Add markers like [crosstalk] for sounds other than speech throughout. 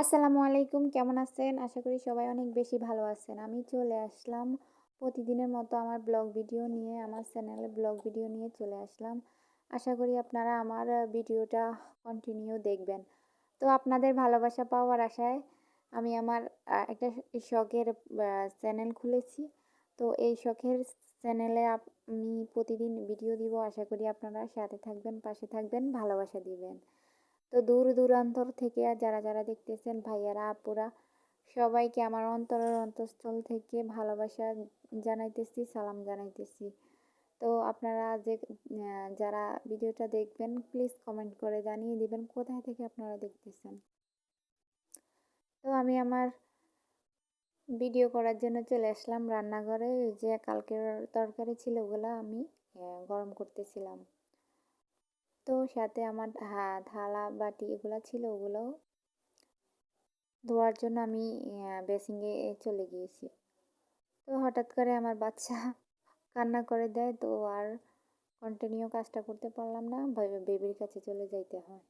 আসসালামু আলাইকুম, কেমন আছেন? আশা করি সবাই অনেক বেশি ভালো আছেন। আমি চলে আসলাম প্রতিদিনের মতো আমার ব্লগ ভিডিও নিয়ে, আমার চ্যানেলে ব্লগ ভিডিও নিয়ে চলে আসলাম। আশা করি আপনারা আমার ভিডিওটা কন্টিনিউ দেখবেন। তো আপনাদের ভালোবাসা পাওয়ার আশায় আমি আমার একটা শখের চ্যানেল খুলেছি। তো এই শখের চ্যানেলে আমি প্রতিদিন ভিডিও দিব। আশা করি আপনারা সাথে থাকবেন, পাশে থাকবেন, ভালোবাসা দিবেন। তো দূর দূরান্তর থেকে আর যারা যারা দেখতেছেন ভাইয়ারা, আপুরা, সবাইকে আমার অন্তরের অন্তঃস্থল থেকে ভালোবাসা জানাইতেছি, সালাম জানাইতেছি। তো আপনারা যে যারা ভিডিওটা দেখবেন প্লিজ কমেন্ট করে জানিয়ে দিবেন কোথায় থেকে আপনারা দেখতেছেন। তো আমি আমার ভিডিও করার জন্য চলে আসলাম রান্নাঘরে। যে কালকের তরকারি ছিল ওগুলো আমি গরম করতেছিলাম। তো সাথে আমার থালা বাটি এগুলো ছিল ওগুলো ধোয়ার জন্য আমি বেসিংয়ে চলে গিয়েছি। তো হঠাৎ করে আমার বাচ্চা [laughs] কান্না করে দেয় তো আর কন্টিনিউ কাজটা করতে পারলাম না বেবির কাছে চলে যাইতে হয়।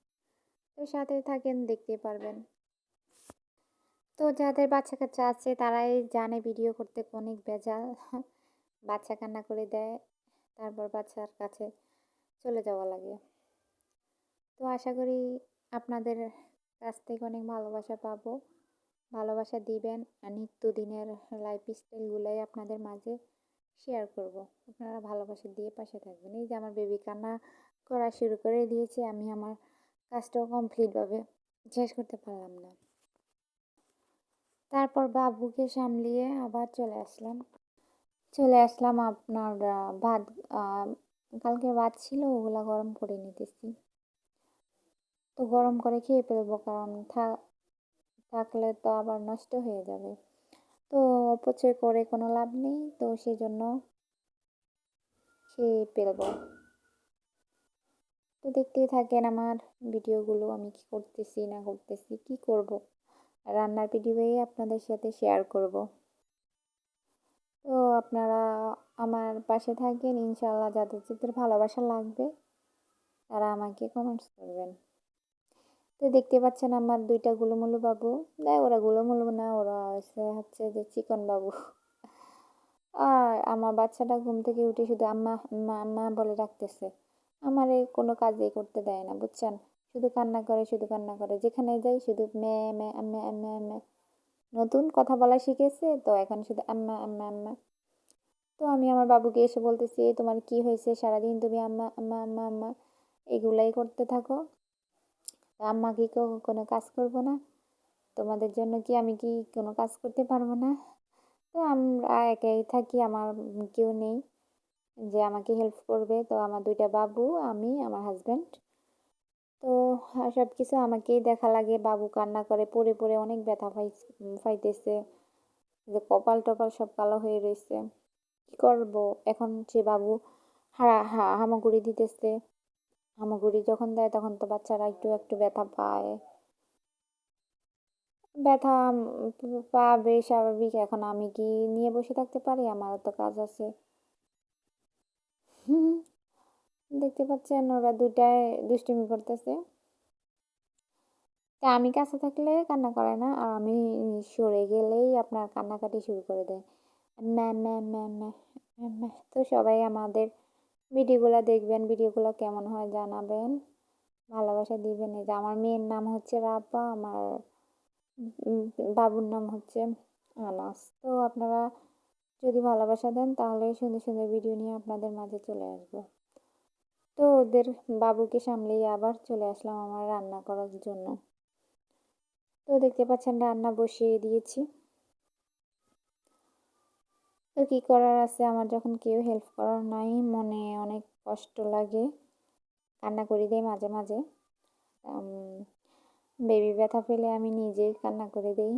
তো সাথে থাকেন, দেখতে পারবেন। তো যাদের বাচ্চা কাচ্চা আছে তারাই জানে ভিডিও করতে অনেক বেজাল [laughs] বাচ্চা কান্না করে দেয়, তারপর বাচ্চার কাছে চলে যাওয়া লাগে। তো আশা করি আপনাদের কাছ থেকে অনেক ভালোবাসা পাবো। ভালোবাসা দিবেন আর নিত্যদিনের লাইফ স্টাইলগুলোই আপনাদের মাঝে শেয়ার করব। আপনারা ভালোবাসা দিয়ে পাশে থাকবেন। এই যে আমার বেবি কান্না করা শুরু করে দিয়েছে, আমি আমার কাজটাও কমপ্লিটভাবে শেষ করতে পারলাম না। তারপর বাবুকে সামলিয়ে আবার চলে আসলাম। চলে আসলাম আপনার ভাত কালকে ভাত ছিল, ওগুলা গরম করে নিতেছি। তো গরম করে খেয়ে ফেলব, কারণ থাকলে তো আবার নষ্ট হয়ে যাবে। তো অপচয় করে কোনো লাভ নেই, তো সেই জন্য খেয়ে ফেলব। তো দেখতেই থাকেন আমার ভিডিওগুলো, আমি কি করতেছি, না করতেছি, কি করব? রান্নার ভিডিওই আপনাদের সাথে শেয়ার করব। তো আপনারা আমার পাশে থাকেন ইনশাল্লাহ যাদের যাদের ভালোবাসা লাগবে, তারা আমাকে কমেন্টস করবেন। তো দেখতে পাচ্ছেন আমার দুইটা গুলুমুলু বাবু। দেয় ওরা গুলুমুলু না, ওরা হচ্ছে যে চিকন বাবু। আর আমার বাচ্চাটা ঘুম থেকে উঠে শুধু আম্মা আম্মা আম্মা বলে ডাকতেছে। এই কোনো কাজই করতে দেয় না, বুঝছেন? শুধু কান্না করে, শুধু কান্না করে। যেখানে যাই শুধু মে মে আম্মা আম্মা আম্মা নতুন কথা বলা শিখেছে, তো এখন শুধু আম্মা আম্মা আম্মা। তো আমি আমার বাবুকে এসে বলতেছি তোমার কি হয়েছে? সারাদিন তুমি আম্মা আম্মা আম্মা আম্মা, এগুলাই করতে থাকো। আম্মা কি কোনো কাজ করব না? তোমাদের জন্য কি আমি কি কোনো কাজ করতে পারব না? তো আমরা একাই থাকি, আমার কেউ নেই যে আমাকে হেল্প করবে। তো আমার দুইটা বাবু, আমি, আমার হাজব্যান্ড তো সব কিছু আমাকেই দেখা লাগে, বাবু কান্না করে, পড়ে পড়ে অনেক ব্যথা পাই পাইতেছে। যে কপাল টপাল সব কালো হয়ে রয়েছে। কি করব? এখন সে বাবু হাড়া হামাগুড়ি দিতেছে। হামাগুড়ি যখন দেয়, তখন তো বাচ্চারা একটু একটু ব্যথা পায়। ব্যথা পাবে, স্বাভাবিক। এখন আমি কি নিয়ে বসে থাকতে পারি? আমারও তো কাজ আছে। [laughs] দেখতে পাচ্ছেন, ওরা দুটায় দুষ্টুমি করতেছে। তা আমি কাছে থাকলে কান্না করে না, আর আমি সরে গেলেই আপনার কান্নাকাটি শুরু করে দেয়। ম্যা ম্যা ম্যা ম্যা। তো সবাই আমাদের ভিডিওগুলো দেখবেন, ভিডিওগুলো কেমন হয় জানাবেন। ভালোবাসা দিবেন। এই যে আমার মেয়ের নাম হচ্ছে রাব্বা, আমার বাবুর নাম হচ্ছে আনাস। তো আপনারা যদি ভালোবাসা দেন, তাহলে সুন্দর সুন্দর ভিডিও নিয়ে আপনাদের মাঝে চলে আসব। তো ওদের বাবুকে সামলেই আবার চলে আসলাম আমার রান্না করার জন্য। তো দেখতে পাচ্ছেন, রান্না বসিয়ে দিয়েছি। তো কী করার আছে? আমার যখন কেউ হেল্প করার নাই, মনে অনেক কষ্ট লাগে। কান্না করে দেয় মাঝে মাঝে। বেবি ব্যথা পেলে আমি নিজেই কান্না করে দেই।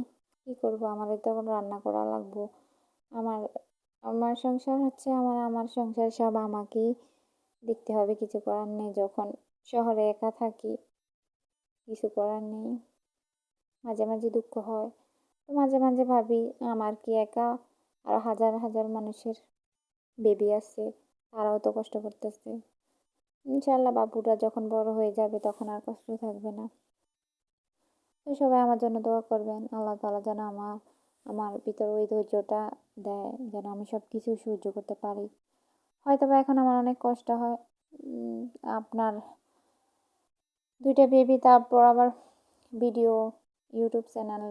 কী করব? আমাদের তখন রান্না করা লাগবো। আমার আমার সংসার হচ্ছে আমার আমার সংসার সব আমাকেই দেখতে হবে। কিছু করার নেই। যখন শহরে একা থাকি, কিছু করার নেই। মাঝে মাঝে দুঃখ হয়। তো মাঝে মাঝে ভাবি, আমার কি একা আর হাজার হাজার মানুষের বেবি আছে, তারাও তো কষ্ট করতেছে। ইনশাল্লাহ বাবুরা যখন বড় হয়ে যাবে তখন আর কষ্ট থাকবে না। তো সবাই আমার জন্য দোয়া করবেন, আল্লাহ তালা যেন আমার আমার ভিতরে ওই ধৈর্যটা দেয়, যেন আমি সব কিছু সহ্য করতে পারি। হয়তো বা এখন আমার অনেক কষ্ট হয় আপনার দুইটা বেবি তারপর আবার ভিডিও ইউটিউব চ্যানেল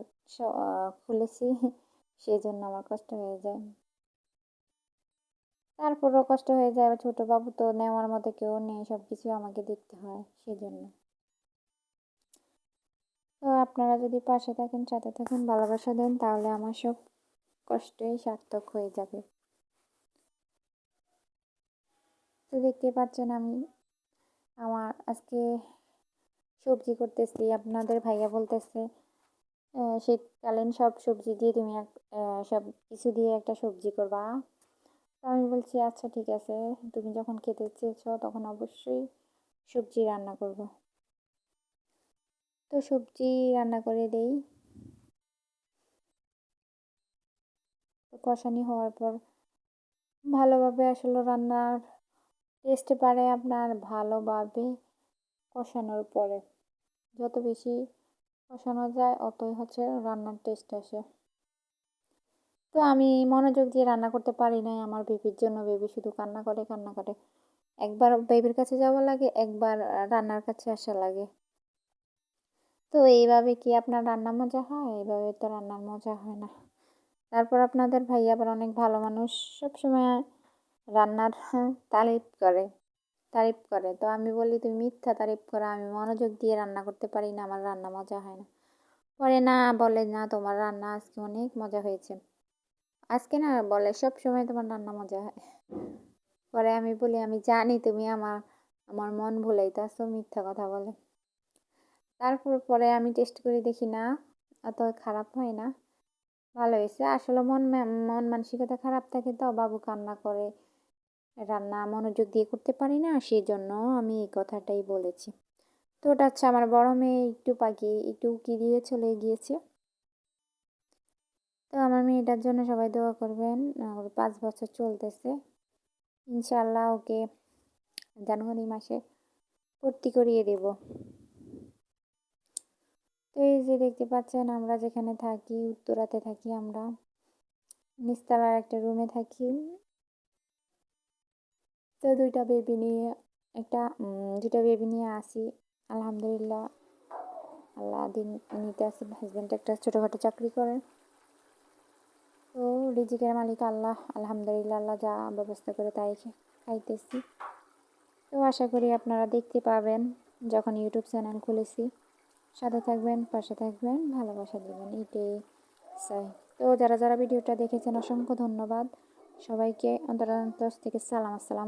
খুলেছি। সেই জন্য আমার কষ্ট হয়ে যায়। তারপরও কষ্ট হয়ে যায় ছোটো বাবু তো নেওয়ার মতো কেউ নেই সব কিছু আমাকে দেখতে হয় সেজন্য। তো আপনারা যদি পাশে থাকেন, সাথে থাকেন, ভালোবাসা দেন, তাহলে আমার সব কষ্টই সার্থক হয়ে যাবে। তো দেখতে পাচ্ছেন আমি আমার আজকে সবজি করতেছি, আপনাদের ভাইয়া বলতেছে শীতকালীন সব সবজি দিয়ে তুমি এক সব কিছু দিয়ে একটা সবজি করবা। তো আমি বলছি আচ্ছা ঠিক আছে। তুমি যখন খেতে চেয়েছ, তখন অবশ্যই সবজি রান্না করব। তো সবজি রান্না করে দেই। কষানি হওয়ার পর ভালোভাবে আসলে রান্নার টেস্ট পারে আপনার ভালোভাবে কষানোর পরে। যত বেশি কষানো যায়, অতই হচ্ছে রান্নার টেস্ট আসে। তো আমি মনোযোগ দিয়ে রান্না করতে পারি নাই, আমার বেবির জন্য বেবি শুধু কান্না করে কান্না করে। একবার বেবির কাছে যাওয়া লাগে, একবার রান্নার কাছে আসা লাগে। তো এইভাবে কি আপনার রান্না মজা হয়? এইভাবে তো রান্নার মজা হয় না। তারপর আপনাদের ভাই আবার অনেক ভালো মানুষ, সবসময় রান্নার তালিফ করে। তারিফ করে। তো আমি বলি, তুমি মিথ্যা তারিফ করো, আমি মনোযোগ দিয়ে রান্না করতে পারি না, আমার রান্না মজা হয় না। পরে না বলে, না, তোমার রান্না আজকে অনেক মজা হয়েছে। আজকে না বলে, সব সময় তোমার রান্না মজা হয়। পরে আমি বলি, আমি জানি তুমি আমার আমার মন ভুলাইতেছো, মিথ্যা কথা বলে। তারপর পরে আমি টেস্ট করে দেখি, না অত খারাপ হয় না, ভালো হয়েছে। আসলে মন মন মানসিকতা খারাপ থাকে তো, বাবু কান্না করে রান্না মনোযোগ দিয়ে করতে পারি না সেই জন্য আমি এই কথাটাই বলেছি। তো ওটা হচ্ছে আমার বড় মেয়ে, একটু পাখি একটু উকি দিয়ে চলে গিয়েছে। তো আমার মেয়েটার জন্য সবাই দোয়া করবেন পাঁচ বছর চলতেছে। ইনশাল্লাহ ওকে জানুয়ারি মাসে ভর্তি করিয়ে দেব। তো এই যে দেখতে পাচ্ছেন, আমরা যেখানে থাকি, উত্তরাতে থাকি আমরা, নিস্তালার একটা রুমে থাকি। তো দুইটা বেবি নিয়ে একটা দুইটা বেবি নিয়ে আসি। আলহামদুলিল্লাহ, আল্লাহ দিন নিতে আসি। হাজব্যান্ড একটা ছোটোখাটো চাকরি করেন তো রিজিকের মালিক আল্লাহ। আলহামদুলিল্লাহ, আল্লাহ যা ব্যবস্থা করে তাই খাইতেছি। তো আশা করি আপনারা দেখতে পাবেন, যখন ইউটিউব চ্যানেল খুলেছি। সাথে থাকবেন, পাশে থাকবেন, ভালোবাসা দেবেন, এটাই চাই। তো যারা যারা ভিডিওটা দেখেছেন, অসংখ্য ধন্যবাদ। সবাইকে অন্তর থেকে সালাম, আসসালাম